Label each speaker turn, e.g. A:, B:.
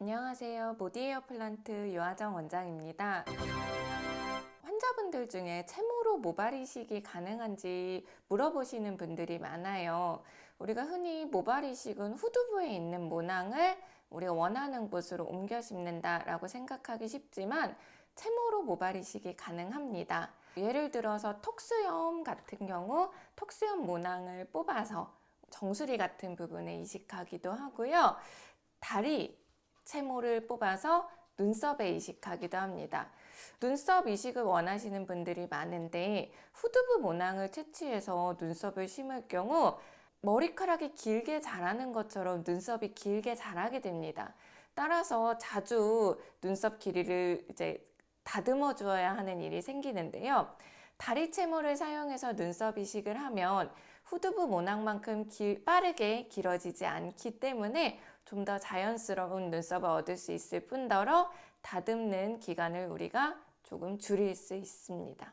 A: 안녕하세요. 보디에어 플란트 유하정 원장입니다. 환자분들 중에 채모로 모발 이식이 가능한지 물어보시는 분들이 많아요. 우리가 흔히 모발 이식은 후두부에 있는 모낭을 우리가 원하는 곳으로 옮겨 심는다라고 생각하기 쉽지만 채모로 모발 이식이 가능합니다. 예를 들어서 턱수염 같은 경우 턱수염 모낭을 뽑아서 정수리 같은 부분에 이식하기도 하고요. 다리 채모를 뽑아서 눈썹에 이식하기도 합니다. 눈썹 이식을 원하시는 분들이 많은데 후두부 모낭을 채취해서 눈썹을 심을 경우 머리카락이 길게 자라는 것처럼 눈썹이 길게 자라게 됩니다. 따라서 자주 눈썹 길이를 이제 다듬어 주어야 하는 일이 생기는데요. 다리 채모를 사용해서 눈썹 이식을 하면 후두부 모낭만큼 길- 빠르게 길어지지 않기 때문에 좀 더 자연스러운 눈썹을 얻을 수 있을 뿐더러 다듬는 기간을 우리가 조금 줄일 수 있습니다.